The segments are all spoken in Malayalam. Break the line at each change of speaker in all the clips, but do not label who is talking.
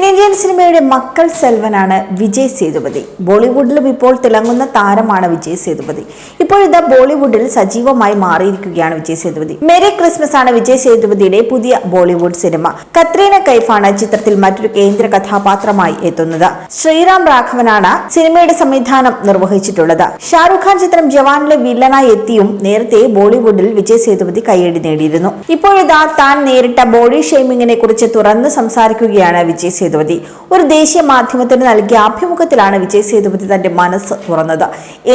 തെന്നിന്ത്യൻ സിനിമയുടെ മക്കൾ സെൽവനാണ് വിജയ് സേതുപതി. ബോളിവുഡിലും ഇപ്പോൾ തിളങ്ങുന്ന താരമാണ് വിജയ് സേതുപതി. ഇപ്പോഴിതാ ബോളിവുഡിൽ സജീവമായി മാറിയിരിക്കുകയാണ് വിജയ് സേതുപതി. മെരി ക്രിസ്മസ് ആണ് വിജയ് സേതുപതിയുടെ പുതിയ ബോളിവുഡ് സിനിമ. കത്രീന കൈഫാണ് ചിത്രത്തിൽ മറ്റൊരു കേന്ദ്ര കഥാപാത്രമായി എത്തുന്നത്. ശ്രീറാം രാഘവനാണ് സിനിമയുടെ സംവിധാനം നിർവഹിച്ചിട്ടുള്ളത്. ഷാറുഖ് ഖാൻ ചിത്രം ജവാനിലെ വില്ലനായി എത്തിയും നേരത്തെ ബോളിവുഡിൽ വിജയ് സേതുപതി കയ്യടി നേടിയിരുന്നു. ഇപ്പോഴിതാ താൻ നേരിട്ട ബോഡി ഷെയ്മിങ്ങിനെ കുറിച്ച് തുറന്ന് സംസാരിക്കുകയാണ് വിജയ് സേതുപതി. ഒരു ദേശീയ മാധ്യമത്തിന് നൽകിയ അഭിമുഖത്തിലാണ് വിജയ് സേതുപതി തന്റെ മനസ്സ് തുറന്നത്.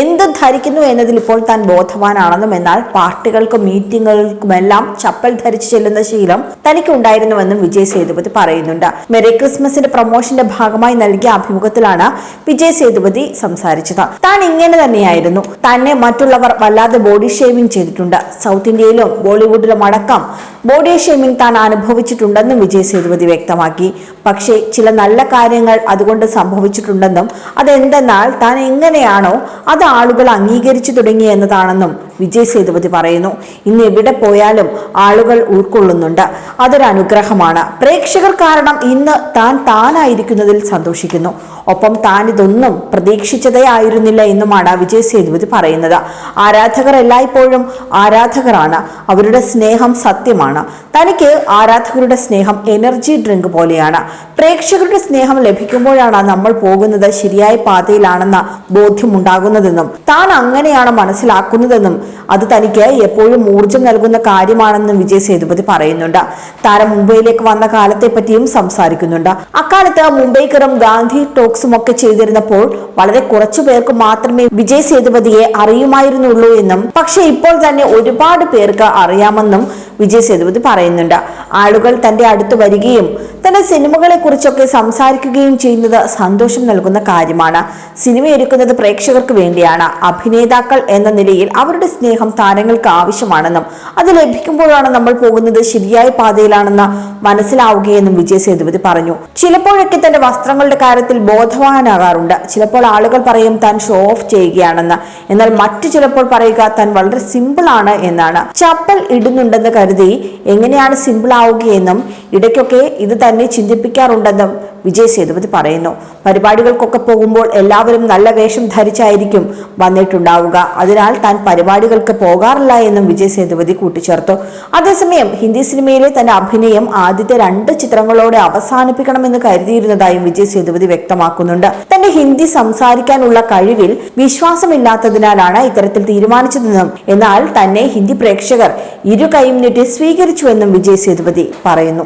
എന്ത് ധരിക്കുന്നു എന്നതിൽ ഇപ്പോൾ താൻ ബോധവാനാണെന്നും എന്നാൽ പാർട്ടികൾക്കും മീറ്റിങ്ങുകൾക്കുമെല്ലാം ചപ്പൽ ധരിച്ചു ചെല്ലുന്ന ശീലം തനിക്ക് ഉണ്ടായിരുന്നുവെന്നും വിജയ് സേതുപതി പറയുന്നുണ്ട്. മെറി ക്രിസ്മസിന്റെ പ്രൊമോഷന്റെ ഭാഗമായി നൽകിയ അഭിമുഖത്തിലാണ് വിജയ് സേതുപതി സംസാരിച്ചത്. താൻ ഇങ്ങനെ തന്നെയായിരുന്നു. തന്നെ മറ്റുള്ളവർ വല്ലാതെ ബോഡി ഷേവിംഗ് ചെയ്തിട്ടുണ്ട്. സൗത്ത് ഇന്ത്യയിലും ബോളിവുഡിലും അടക്കം ബോഡി ഷേമിംഗ് താൻ അനുഭവിച്ചിട്ടുണ്ടെന്നും വിജയ് സേതുപതി വ്യക്തമാക്കി. പക്ഷേ ചില നല്ല കാര്യങ്ങൾ അതുകൊണ്ട് സംഭവിച്ചിട്ടുണ്ടെന്നും അതെന്തെന്നാൽ താൻ എങ്ങനെയാണോ അത് ആളുകൾ അംഗീകരിച്ചു തുടങ്ങി എന്നതാണെന്നും വിജയ് സേതുപതി പറയുന്നു. ഇന്ന് എവിടെ പോയാലും ആളുകൾ ഉൾക്കൊള്ളുന്നുണ്ട്. അതൊരനുഗ്രഹമാണ് പ്രേക്ഷകർ കാരണം ഇന്ന് താൻ താനായിരിക്കുന്നതിൽ സന്തോഷിക്കുന്നു. ഒപ്പം താൻ ഇതൊന്നും പ്രതീക്ഷിച്ചതേ ആയിരുന്നില്ല എന്നുമാണ് വിജയ് സേതുപതി പറയുന്നത്. ആരാധകർ എല്ലായ്പ്പോഴും ആരാധകരാണ്. അവരുടെ സ്നേഹം സത്യമാണ്. തനിക്ക് ആരാധകരുടെ സ്നേഹം എനർജി ഡ്രിങ്ക് പോലെയാണ്. പ്രേക്ഷകരുടെ സ്നേഹം ലഭിക്കുമ്പോഴാണ് നമ്മൾ പോകുന്നത് ശരിയായ പാതയിലാണെന്ന ബോധ്യമുണ്ടാകുന്നതെന്നും താൻ അങ്ങനെയാണ് മനസ്സിലാക്കുന്നതെന്നും അത് തനിക്ക് എപ്പോഴും ഊർജം നൽകുന്ന കാര്യമാണെന്നും വിജയ് സേതുപതി പറയുന്നുണ്ട്. താരം മുംബൈയിലേക്ക് വന്ന കാലത്തെ പറ്റിയും സംസാരിക്കുന്നുണ്ട്. അക്കാലത്ത് മുംബൈക്കറും ഗാന്ധി ടോക്സും ഒക്കെ ചെയ്തിരുന്നപ്പോൾ വളരെ കുറച്ചു പേർക്ക് മാത്രമേ വിജയ് സേതുപതിയെ അറിയുമായിരുന്നുള്ളൂ എന്നും പക്ഷെ ഇപ്പോൾ തന്നെ ഒരുപാട് പേർക്ക് അറിയാമെന്നും വിജയ് സേതുപതി പറയുന്നുണ്ട്. ആളുകൾ തന്റെ അടുത്ത് വരികയും തന്റെ സിനിമകളെ കുറിച്ചൊക്കെ സംസാരിക്കുകയും ചെയ്യുന്നത് സന്തോഷം നൽകുന്ന കാര്യമാണ്. സിനിമ ഒരുക്കുന്നത് പ്രേക്ഷകർക്ക് വേണ്ടിയാണ്. അഭിനേതാക്കൾ എന്ന നിലയിൽ അവരുടെ സ്നേഹം താരങ്ങൾക്ക് ആവശ്യമാണെന്നും അത് ലഭിക്കുമ്പോഴാണ് നമ്മൾ പോകുന്നത് ശരിയായ പാതയിലാണെന്ന് മനസ്സിലാവുകയെന്നും വിജയ് സേതുപതി പറഞ്ഞു. ചിലപ്പോഴൊക്കെ തന്റെ വസ്ത്രങ്ങളുടെ കാര്യത്തിൽ ബോധവാനാകാറുണ്ട്. ചിലപ്പോൾ ആളുകൾ പറയും താൻ ഷോ ഓഫ് ചെയ്യുകയാണെന്ന്. എന്നാൽ മറ്റു ചിലപ്പോൾ പറയുക താൻ വളരെ സിമ്പിൾ ആണ് എന്നാണ്. ചപ്പൽ ഇടുന്നുണ്ടെന്ന് കരുതി എങ്ങനെയാണ് സിമ്പിൾ ആവുകയെന്നും ഇടയ്ക്കൊക്കെ ഇത് തന്നെ ചിന്തിപ്പിക്കാറുണ്ടെന്നും വിജയ് സേതുപതി പറയുന്നു. പരിപാടികൾക്കൊക്കെ പോകുമ്പോൾ എല്ലാവരും നല്ല വേഷം ധരിച്ചായിരിക്കും വന്നിട്ടുണ്ടാവുക. അതിനാൽ താൻ പരിപാടികൾക്ക് പോകാറില്ല എന്നും വിജയ് സേതുപതി കൂട്ടിച്ചേർത്തു. അതേസമയം ഹിന്ദി സിനിമയിലെ തന്റെ അഭിനയം ആദ്യത്തെ രണ്ട് ചിത്രങ്ങളോടെ അവസാനിപ്പിക്കണമെന്ന് കരുതിയിരുന്നതായും വിജയ് സേതുപതി വ്യക്തമാക്കുന്നുണ്ട്. തന്റെ ഹിന്ദി സംസാരിക്കാനുള്ള കഴിവിൽ വിശ്വാസമില്ലാത്തതിനാലാണ് ഇത്തരത്തിൽ തീരുമാനിച്ചതെന്നും എന്നാൽ തന്നെ ഹിന്ദി പ്രേക്ഷകർ ഇരു കൈയും നീട്ടി സ്വീകരിച്ചുവെന്നും വിജയ് സേതുപതി പറയുന്നു.